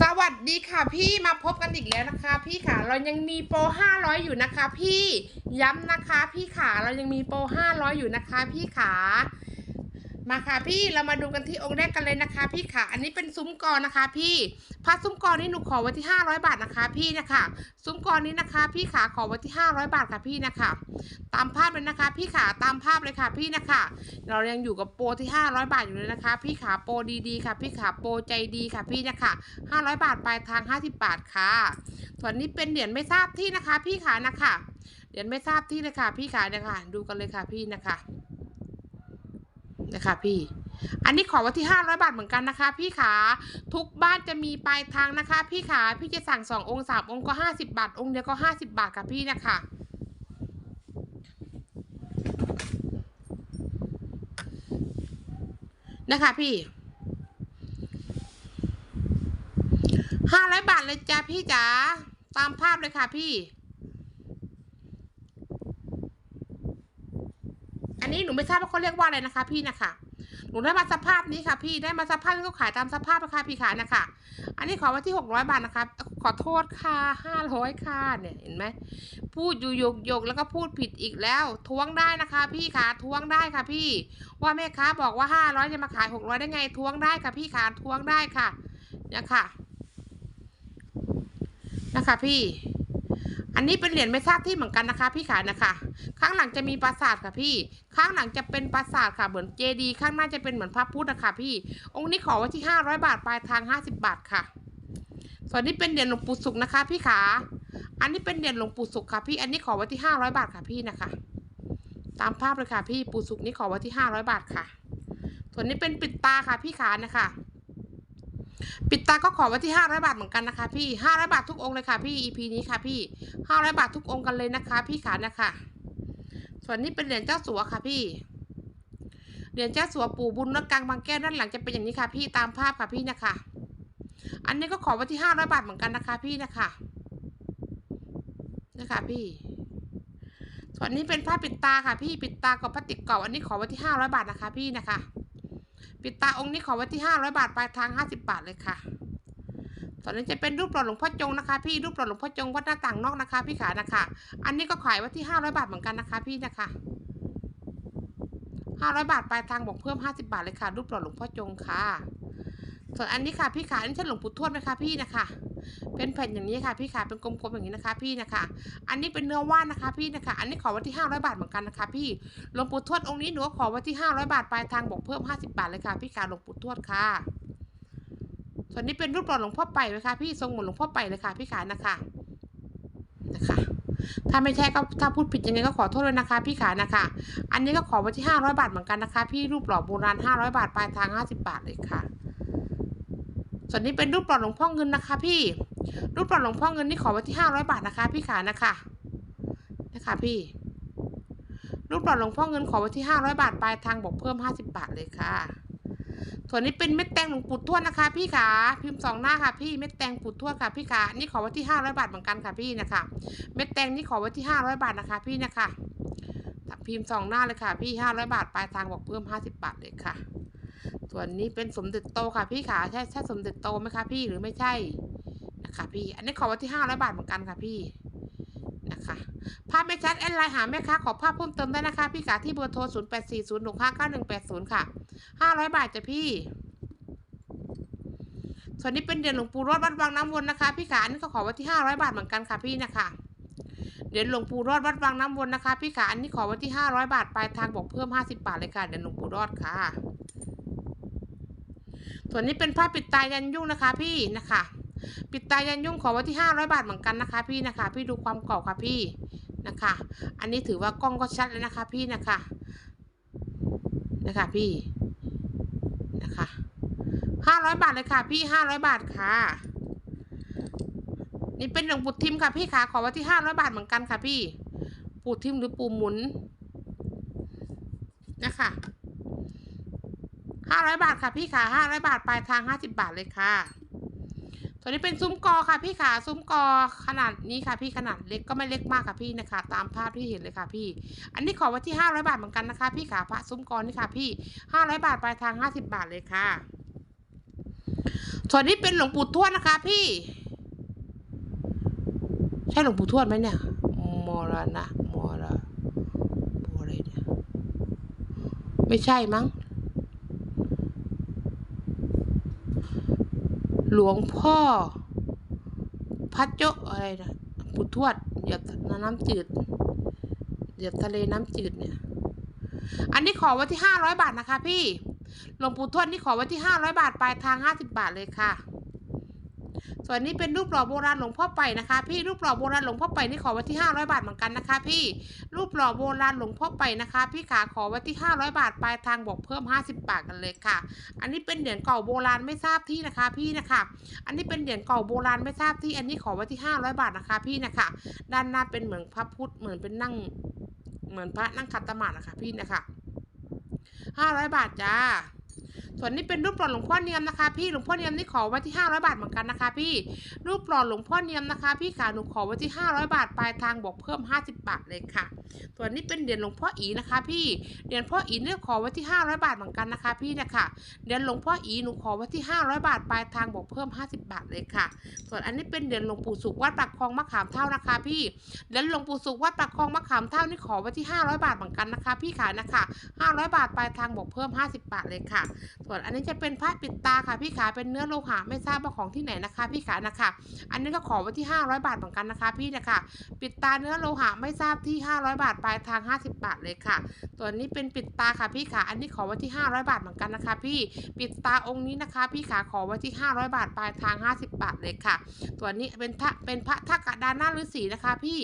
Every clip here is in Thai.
สวัสดีค่ะพี่มาพบกันอีกแล้วนะคะ พี่ค่ะเรายังมีโปร500 อยู่นะคะ พี่ย้ำนะคะ พี่ขาเรายังมีโปร500 อยู่นะคะ พี่ขา มาค่ะพี่เรามาดูกันที่องค์แรกกันเลยนะคะ พี่ขาอันนี้เป็นซุ้มกรนะคะ พี่พระซุ้มกรนี่หนูขอไว้ที่ 500 บาทนะคะ พี่นะคะซุ้มกรนี้นะคะ พี่ขาขอไว้ที่ 500 บาทค่ะพี่นะคะ ตามภาพเลยนะคะ พี่ขาตามภาพเลยค่ะ พี่นะคะ เรายังอยู่กับโปรที่ 500 บาทอยู่เลยนะคะ พี่ขาโปรดีๆค่ะ พี่ขาโปรใจดีค่ะ พี่นะคะ 500 บาทปลายทาง 50 บาทค่ะ ส่วนนี้เป็นเหรียญไม่ทราบที่นะคะ พี่ขานะคะเหรียญไม่ทราบที่เลยค่ะ พี่ขาเนี่ยค่ะดูกันเลยค่ะพี่นะคะ นะคะพี่ อันนี้ขอไว้ที่ 500 บาทเหมือนกันนะคะ พี่ขาทุกบ้านจะมีปลายทางนะคะ พี่ขาพี่จะสั่ง 2 องค์3องค์ก็ 50 บาท องค์เดียวก็ 50 บาทค่ะพี่นะคะนะคะพี่ห้าร้อยบาทเลยจ้าพี่จ๋าตามภาพเลยค่ะพี่ นี้หนูไม่ทราบว่าเขาเรียกว่าอะไรนะคะ พี่นะคะหนูได้มาสภาพนี้ค่ะพี่ได้มาสภาพที่เขาขายตามสภาพราคาพี่ขายนะคะ อันนี้ขอไว้ที่หกร้อยบาทนะคะขอโทษค่ะห้าร้อยค่ะเนี่ยเห็นไหมพูดอยู่โยกโยกแล้วก็พูดผิดอีกแล้วทวงได้นะคะ พี่ขาทวงได้ค่ะพี่ ว่าแม่ค้าบอกว่าห้าร้อยจะมาขายหกร้อยได้ไงทวงได้ค่ะพี่ขาทวงได้ค่ะเนี่ยค่ะนะคะพี่ อันนี้เป็นเหรียญไม่ทราบที่เหมือนกันนะคะ พี่ขานะคะ ข้างหลังจะมีปราสาทค่ะพี่ ข้างหลังจะเป็นปราสาทค่ะ เหมือนเจดีย์ข้างหน้าจะเป็นเหมือนพระพุทธนะคะพี่ องค์นี้ขอไว้ที่ห้าร้อยบาทปลายทางห้าสิบบาทค่ะ ส่วนนี้เป็นเหรียญหลวงปู่สุขนะคะ พี่ขา อันนี้เป็นเหรียญหลวงปู่สุขค่ะพี่ อันนี้ขอไว้ที่ห้าร้อยบาทค่ะพี่นะคะ ตามภาพเลยค่ะพี่ ปู่สุขนี่ขอไว้ที่ห้าร้อยบาทค่ะ ส่วนนี้เป็นปิดตาค่ะพี่ขานะคะ ปิดตาก็ขอไว้ที่ห้าร้อยบาทเหมือนกันนะคะ พี่ห้าร้อยบาททุกองค์เลยค่ะ พี่ EP นี้ค่ะ พี่ห้าร้อยบาททุกองค์กันเลยนะคะ พี่ขานะคะ ส่วนนี้เป็นเหรียญเจ้าสัวค่ะพี่ เหรียญเจ้าสัวปู่บุญนกกลางบางแก้วด้านหลังจะเป็นอย่างนี้ค่ะ พี่ตามภาพค่ะพี่นะคะ อันนี้ก็ขอไว้ที่ห้าร้อยบาทเหมือนกันนะคะ พี่นะคะ นะคะพี่ส่วนนี้เป็นผ้าปิดตาค่ะ พี่ปิดตากับพลาสติกเก่าอันนี้ขอไว้ที่ห้าร้อยบาทนะคะ พี่นะคะ ปิดตาองค์นี้ขอไว้ที่ห้าร้อยบาทปลายทางห้าสิบบาทเลยค่ะส่วนนี้จะเป็นรูปหล่อหลวงพ่อจงนะคะ พี่รูปหล่อหลวงพ่อจงวัดหน้าต่างนอกนะคะ พี่ขานะคะ อันนี้ก็ขายไว้ที่ห้าร้อยบาทเหมือนกันนะคะ พี่นะคะห้าร้อยบาทปลายทางบอกเพิ่มห้าสิบาทเลยค่ะ รูปหล่อหลวงพ่อจงค่ะ ส่วนอันนี้ค่ะพี่ขาอันนี้ใช่หลวงปู่ทวดไหมคะพี่นะคะ เป็นแผ่นอย่างนี้ค่ะพี่ขาเป็นกลมๆอย่างนี้นะคะ พี่นะคะ อันนี้เป็นเนื้อว่านนะคะ พี่นะคะ อันนี้ขอไว้ที่ห้าร้อยบาทเหมือนกันนะคะ พี่หลวงปู่ทวดองค์นี้หนูก็ขอไว้ที่ห้าร้อยบาทปลายทางบอกเพิ่มห้าสิบาทเลยค่ะ พี่ขาหลวงปู่ทวดค่ะ ส่วนนี้เป็นรูปหล่อหลวงพ่อไปไหมคะพี่ทรงเหมือนหลวงพ่อไปเลยค่ะ พี่ขานะคะนะคะถ้าไม่ใช่ก็ถ้าพูดผิดยังไงก็ขอโทษเลยนะคะ พี่ขานะคะ อันนี้ก็ขอไว้ที่ห้าร้อยบาทเหมือนกันนะคะ พี่รูปหล่อโบราณห้าร้อยบาทปลายทางห้าสิบาทเลยค่ะ ส่วนนี้เป็นรูปหล่อหลวงพ่อเงินนะคะ พี่ รูปหล่อหลวงพ่อเงินนี่ขอไว้ที่ห้าร้อยบาทนะคะ พี่ขานะคะ นะคะพี่ รูปหล่อหลวงพ่อเงินขอไว้ที่ห้าร้อยบาทปลายทางบอกเพิ่มห้าสิบบาทเลยค่ะ ส่วนนี้เป็นเม็ดแตงหลวงปู่ทวดนะคะ พี่ขาพิมพ์สองหน้าค่ะ พี่เม็ดแตงปู่ทวดค่ะ พี่ขานี่ขอไว้ที่ห้าร้อยบาทเหมือนกันค่ะพี่นะคะ เม็ดแตงนี่ขอไว้ที่ห้าร้อยบาทนะคะ พี่นะคะพิมพ์สองหน้าเลยค่ะ พี่ห้าร้อยบาทปลายทางบอกเพิ่มห้าสิบบาทเลยค่ะ ส่วนนี้เป็นสมเด็จโตค่ะพี่ขาใช่ใช่สมเด็จโตไหมคะพี่หรือไม่ใช่นะคะพี่ อันนี้ขอไว้ที่ห้าร้อยบาทเหมือนกันค่ะพี่นะคะภาพไม่ชัดแอดไลน์หาแม่ค้าขอภาพเพิ่มเติมได้นะคะ พี่ขาที่เบอร์โทรศูนย์แปดสี่ศูนย์หกห้าเก้าหนึ่งแปดศูนย์ค่ะห้าร้อยบาทจ้ะพี่ส่วนนี้เป็นเหรียญหลวงปู่รอดวัดวังน้ำวนนะคะ พี่ขาอันนี้ก็ขอไว้ที่ห้าร้อยบาทเหมือนกันค่ะพี่นะคะเหรียญหลวงปู่รอดวัดวังน้ำวนนะคะ พี่ขาอันนี้ขอไว้ที่ห้าร้อยบาทปลายทางบอกเพิ่มห้าสิบาทเลยค่ะเหรียญหลวงปู่รอดค่ะ ส่วนนี้เป็นผ้าปิดตายันยุ่งนะคะ พี่นะคะ ปิดตายันยุ่งขอไว้ที่ห้าร้อยบาทเหมือนกันนะคะ พี่นะคะ พี่ดูความเก่าค่ะพี่นะคะ อันนี้ถือว่ากล้องก็ชัดเลยนะคะ พี่นะคะนะคะพี่นะคะห้าร้อยบาทเลยค่ะ พี่ห้าร้อยบาทค่ะ นี่เป็นหลวงปู่ทิมค่ะพี่ขาขอไว้ที่ห้าร้อยบาทเหมือนกันค่ะพี่ ปู่ทิมหรือปู่หมุนนะคะ ร้อยบาทค่ะพี่ขาห้าร้อยบาทปลายทางห้าสิบาทเลยค่ะ ตัวนี้เป็นซุ้มกอค่ะพี่ขาซุ้มกอขนาดนี้ค่ะ พี่ขนาดเล็กก็ไม่เล็กมากค่ะพี่นะคะ ตามภาพที่เห็นเลยค่ะพี่ อันนี้ขอไว้ที่ห้าร้อยบาทเหมือนกันนะคะ พี่ขาพระซุ้มกอนี่ค่ะ พี่ห้าร้อยบาทปลายทางห้าสิบาทเลยค่ะส่วนนี้เป็นหลวงปู่ทวดนะคะ พี่ ใช่หลวงปู่ทวดไหมเนี่ยมรณะมรปู่อะไรเนี่ยไม่ใช่มั้ง หลวงพ่อพัดโจะอะไรนะปู่ทวดเหยียบน้ำจืดเหยียบทะเลน้ำจืดเนี่ย อันนี้ขอไว้ที่ห้าร้อยบาทนะคะ พี่หลวงปู่ทวดนี่ขอไว้ที่ห้าร้อยบาทปลายทางห้าสิบาทเลยค่ะ ส่วนนี้เป็นรูปหล่อโบราณหลวงพ่อไปนะคะ พี่รูปหล่อโบราณหลวงพ่อไปนี่ขอไว้ที่ห้าร้อยบาทเหมือนกันนะคะ พี่รูปหล่อโบราณหลวงพ่อไปนะคะ พี่ขาขอไว้ที่ห้าร้อยบาทปลายทางบอกเพิ่มห้าสิบบาทกันเลยค่ะ อันนี้เป็นเหรียญเก่าโบราณไม่ทราบที่นะคะ พี่นะคะ อันนี้เป็นเหรียญเก่าโบราณไม่ทราบที่ อันนี้ขอไว้ที่ห้าร้อยบาทนะคะ พี่นะคะ ด้านหน้าเป็นเหมือนพระพุทธเหมือนเป็นนั่ง เหมือนพระนั่งคัตตมาดนะคะ พี่นะคะห้าร้อยบาทจ้า ส่วนนี้เป็นรูปหล่อหลวงพ่อเนียมนะคะ พี่หลวงพ่อเนียมนี่ขอไว้ที่ห้าร้อยบาทเหมือนกันนะคะ พี่รูปหล่อหลวงพ่อเนียมนะคะ พี่ขาหนูขอไว้ที่ห้าร้อยบาทปลายทางบอกเพิ่มห้าสิบบาทเลยค่ะ ส่วนนี้เป็นเหรียญหลวงพ่ออีนะคะ พี่เหรียญพ่ออีเนี่ยขอไว้ที่ห้าร้อยบาทเหมือนกันนะคะ พี่นะคะเหรียญหลวงพ่ออีหนูขอไว้ที่ห้าร้อยบาทปลายทางบอกเพิ่มห้าสิบบาทเลยค่ะ ส่วนอันนี้เป็นเหรียญหลวงปู่สุขวัดปากคลองมะขามเท่านะคะ พี่เหรียญหลวงปู่สุขวัดปากคลองมะขามเท่านี่ขอไว้ที่ห้าร้อยบาทเหมือนกันนะคะ พี่ขานะคะห้าร้อยบาทปลายทางบอกเพิ่มห้าสิบบาทเลยค่ะส่วนอันนี้จะเป็นพระปิดตาค่ะพี่ขาเป็นเนื้อโลหะไม่ทราบว่าของที่ไหนนะคะพี่ขานะคะ อันนี้ก็ขอไว้ที่ 500 บาทเหมือนกันนะคะ พี่นะคะปิดตาเนื้อโลหะไม่ทราบที่ 500 บาทปลายทาง 50 บาทเลยค่ะตัวนี้เป็นปิดตาค่ะพี่ขาอันนี้ขอไว้ที่ 500 บาทเหมือนกันนะคะ พี่ปิดตาองค์นี้นะคะ พี่ขาขอไว้ที่ 500 บาทปลายทาง 50 บาทเลยค่ะตัวนี้เป็นพระเป็นพระท่ากระดานหน้าฤาษีนะคะ พี่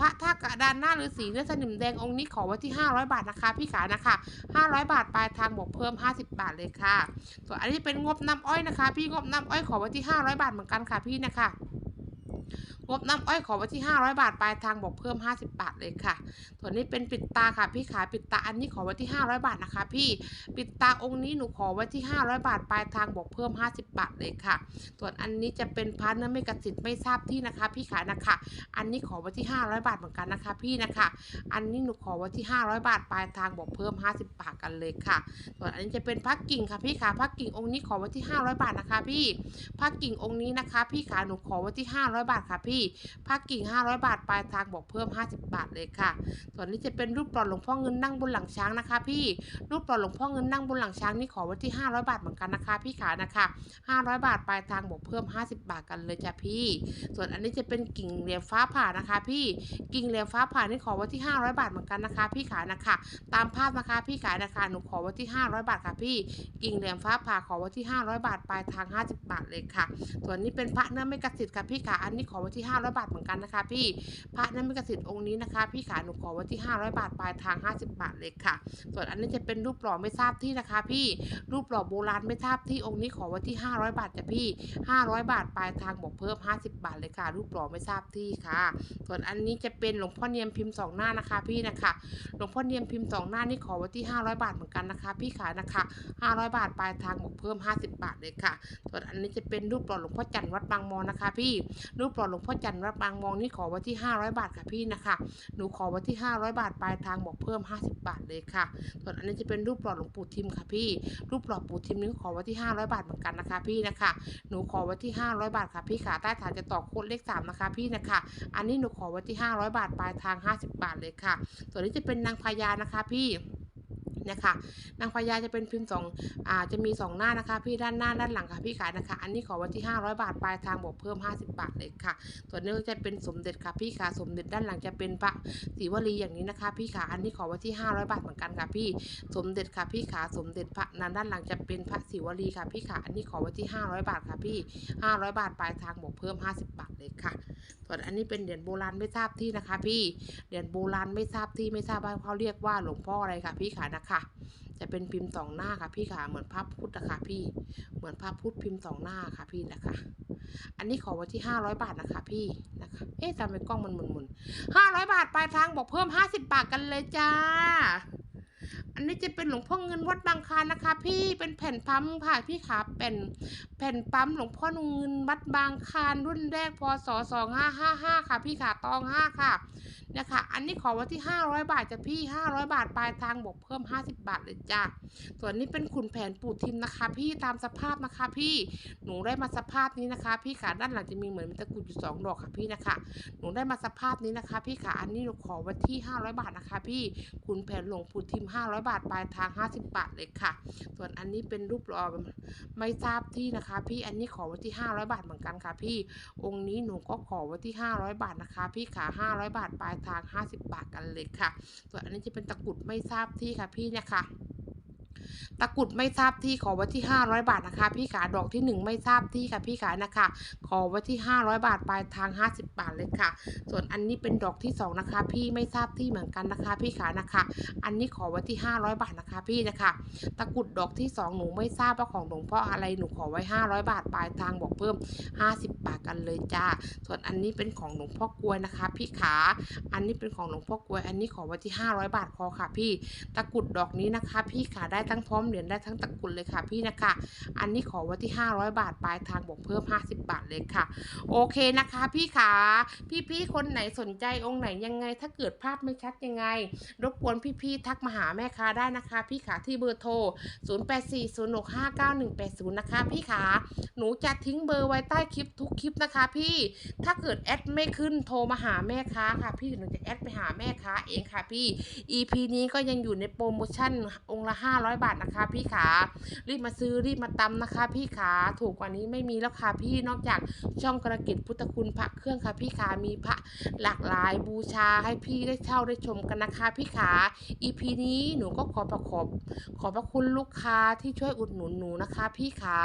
พระท่ากระดานหน้าฤาษีเนื้อสนิมแดงองค์นี้ขอไว้ที่ 500 บาทนะคะ พี่ขานะคะ 500 บาทปลายทางบวกเพิ่ม 50 บาทเลยค่ะ ส่วนอันนี้เป็นงบน้ำอ้อยนะคะ พี่งบน้ำอ้อยขอไว้ที่ 500 บาทเหมือนกันค่ะพี่นะคะ งบน้ำอ้อยขอไว้ที่ 500 บาท ปลายทางบอกเพิ่ม 50 บาทเลยค่ะส่วนนี้เป็นปิดตาค่ะ พี่ขาปิดตาอันนี้ขอไว้ที่ 500 บาทนะคะ พี่ปิดตาองค์นี้หนูขอไว้ที่ 500 บาท ปลายทางบอกเพิ่ม 50 บาทเลยค่ะ ส่วนอันนี้จะเป็นพระเนื้อไม่กระสิทธิ์ไม่ทราบที่นะคะ พี่ขานะคะ อันนี้ขอไว้ที่ 500 บาทเหมือนกันนะคะ พี่นะคะ อันนี้หนูขอไว้ที่ 500 บาท ปลายทางบอกเพิ่ม 50 บาทกันเลยค่ะ ส่วนอันนี้จะเป็นพระกิ่งค่ะพี่ขาพระกิ่งองค์นี้ขอไว้ที่ 500 บาทนะคะ พี่พระกิ่งองค์นี้นะคะ พี่ขาหนูขอไว้ที่ 500 บาทาทค่ะพี่พระกิ่ง 500 บาท ปลายทางบอกเพิ่ม 50 บาทเลยค่ะ ส่วนนี้จะเป็นรูปปลอดหลวงพ่อเงินนั่งบนหลังช้างนะคะ พี่ รูปปลอดหลวงพ่อเงินนั่งบนหลังช้างนี่ขอไว้ที่ 500 บาทเหมือนกันนะคะ พี่ขานะคะ 500 บาท ปลายทางบอกเพิ่ม 50 บาทกันเลยจ้ะพี่ ส่วนอันนี้จะเป็นกิ่งเหลี่ยมฟ้าผ่านะคะ พี่ กิ่งเหลี่ยมฟ้าผ่านี่ขอไว้ที่ 500 บาทเหมือนกันนะคะ พี่ขานะคะ ตามภาพนะคะ พี่ขานะคะ หนูขอไว้ที่ 500 บาทค่ะพี่ กิ่งเหลี่ยมฟ้าผ่าขอไว้ที่ 500 บาท ปลายทาง 50 บาทเลยค่ะ ส่วนนี้เป็นพระเนื้อไม่กระสิทธิ์ค่ะพี่ขาอันนี้ขอไว้ที่ 500 บาทเหมือนกันนะคะ พี่พระนื้อไม่กระสิทธิ์องค์นี้นะคะ พี่ขาหนูขอไว้ที่ 500 บาทปลายทาง 50 บาทเลยค่ะ ส่วนอันนี้จะเป็นรูปหล่อไม่ทราบที่นะคะ พี่รูปหล่อโบราณไม่ทราบที่องค์นี้ขอไว้ที่ 500 บาทจ้ะพี่ 500 บาทปลายทางบอกเพิ่ม 50 บาทเลยค่ะ รูปหล่อไม่ทราบที่ค่ะ ส่วนอันนี้จะเป็นหลวงพ่อเนียมพิมพ์สองหน้านะคะ พี่นะคะหลวงพ่อเนียมพิมพ์สองหน้านี่ขอไว้ที่ 500 บาทเหมือนกันนะคะ พี่ขานะคะ 500 บาทปลายทางบอกเพิ่ม 50 บาทเลยค่ะ ส่วนอันนี้จะเป็นรูปหล่อหลวงพ่อจันทร์วัดบางมอนะคะ พี่รูปหล่อหลวงพ่อจันทร์วัดบางมองนี่ขอไว้ที่ 500 บาทค่ะพี่นะคะ หนูขอไว้ที่ 500 บาทปลายทางบอกเพิ่ม 50 บาทเลยค่ะ ส่วนอันนี้จะเป็นรูปหล่อหลวงปู่ทิมค่ะพี่ รูปหล่อปู่ทิมนี่ขอไว้ที่ 500 บาทเหมือนกันนะคะพี่นะคะ หนูขอไว้ที่ 500 บาทค่ะพี่ขาใต้ฐานจะต่อโค้ดเลข 3 นะคะพี่นะคะ อันนี้หนูขอไว้ที่ 500 บาทปลายทาง 50 บาทเลยค่ะ ส่วนนี้จะเป็นนางพญานะคะพี่ นะคะ นางพญาจะเป็นพิมพ์สองอ่าจะมีสองหน้านะคะ พี่ด้านหน้าด้านหลังค่ะพี่ขายนะคะ อันนี้ขอไว้ที่ 500 บาทปลายทางบวกเพิ่ม 50 บาทเลยค่ะส่วนนี้ก็จะเป็นสมเด็จค่ะพี่ขาสมเด็จด้านหลังจะเป็นพระศรีวลีอย่างนี้นะคะ พี่ขาอันนี้ขอไว้ที่ 500 บาทเหมือนกันค่ะพี่สมเด็จค่ะพี่ขาสมเด็จพระนั้นด้านหลังจะเป็นพระศรีวลีค่ะพี่ขาอันนี้ขอไว้ที่ 500 บาทค่ะพี่ 500 บาทปลายทางบวกเพิ่ม 50 บาทเลยค่ะ ส่วนอันนี้เป็นเหรียญโบราณไม่ทราบที่นะคะ พี่เหรียญโบราณไม่ทราบที่ไม่ทราบว่าเขาเรียกว่าหลวงพ่ออะไรค่ะพี่ขานะคะจะเป็นพิมพ์สองหน้าค่ะพี่ค่ะ เหมือนภาพพุทธนะคะพี่ เหมือนภาพพุทธพิมพ์สองหน้าค่ะพี่นะคะ อันนี้ขอไว้ที่ห้าร้อยบาทนะคะพี่นะคะ เอ๊ะทำไมกล้องมันหมุนๆห้าร้อยบาทปลายทางบอกเพิ่มห้าสิบบาทกันเลยจ้า อันนี้จะเป็นหลวงพ่อเงินวัดบางคลานนะคะ พี่เป็นแผ่นปั๊มค่ะพี่ขาเป็นแผ่นปั๊มหลวงพ่อเงินวัดบางคลานรุ่นแรกพศ2555ค่ะพี่ขาตอง5ค่ะเนี่ยค่ะอันนี้ขอไว้ที่500บาทจะพี่500บาทปลายทางบวกเพิ่ม50บาทเลยจ้ะส่วนนี้เป็นขุนแผนปูทิมนะคะ พี่ตามสภาพนะคะ พี่หนูได้มาสภาพนี้นะคะ พี่ขาด้านหลังจะมีเหมือนตะกรุดอยู่สองดอกค่ะพี่นะคะหนูได้มาสภาพนี้นะคะ พี่ขาอันนี้หนูขอไว้ที่500บาทนะคะ พี่คุณแผนหลวงปู่ทิม500บาทปลายทาง 50 บาทเลยค่ะ ส่วนอันนี้เป็นรูปรอไม่ทราบที่นะคะ พี่อันนี้ขอไว้ที่ 500 บาทเหมือนกันค่ะ พี่องค์นี้หนูก็ขอไว้ที่ 500 บาทนะคะ พี่ขา500 บาทปลายทาง 50 บาทกันเลยค่ะ ส่วนอันนี้จะเป็นตะกรุดไม่ทราบที่ค่ะพี่เนี่ยค่ะ ตะกรุดไม่ทราบที่ขอไว้ที่ 500 บาทนะคะ พี่ขาดอกที่ 1 ไม่ทราบที่ค่ะพี่ขานะคะ ขอไว้ที่ 500 บาทปลายทาง 50 บาทเลยค่ะ ส่วนอันนี้เป็นดอกที่ 2 นะคะ พี่ไม่ทราบที่เหมือนกันนะคะ พี่ขานะคะ อันนี้ขอไว้ที่ 500 บาทนะคะ พี่นะคะ ตะกรุดดอกที่ 2 หนูไม่ทราบว่าของหลวงพ่ออะไรหนูขอไว้ 500 บาทปลายทางบอกเพิ่ม 50 บาทกันเลยจ้าส่วนอันนี้เป็นของหลวงพ่อกลวยนะคะ พี่ขา อันนี้เป็นของหลวงพ่อกลวย อันนี้ขอไว้ที่ 500 บาทพอค่ะ พี่ ตะกรุดดอกนี้นะคะ พี่ขาได้ทั้งพร้อมเหรียญได้ทั้งตะกรุดเลยค่ะพี่นะคะ อันนี้ขอไว้ที่ 500 บาทปลายทางบวกเพิ่ม 50 บาทเลยค่ะ โอเคนะคะพี่ขาพี่ๆคนไหนสนใจองค์ไหนยังไง ถ้าเกิดภาพไม่ชัดยังไง รบกวนพี่ๆทักมาหาแม่ค้าได้นะคะ พี่ขาที่เบอร์โทร 0840659180 นะคะ พี่ขาหนูจะทิ้งเบอร์ไว้ใต้คลิปทุกคลิปนะคะ พี่ถ้าเกิดแอดไม่ขึ้นโทรมาหาแม่ค้าค่ะ พี่หนูจะแอดไปหาแม่ค้าเองค่ะพี่ EP นี้ก็ยังอยู่ในโปรโมชั่นองค์ละ500บาทนะคะ พี่ขารีบมาซื้อรีบมาตำนะคะ พี่ขาถูกกว่านี้ไม่มีแล้วค่ะพี่นอกจากช่องกระกิจพุทธคุณพระเครื่องค่ะพี่ขามีพระหลากหลายบูชาให้พี่ได้เช่าได้ชมกันนะคะพี่ขา EP นี้หนูก็ขอประขอบขอบพระคุณลูกค้าที่ช่วยอุดหนุนหนูนะคะ พี่ขา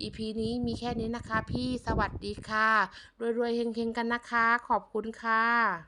EP นี้มีแค่นี้นะคะ พี่สวัสดีค่ะรวยๆเฮงๆกันนะคะ ขอบคุณค่ะ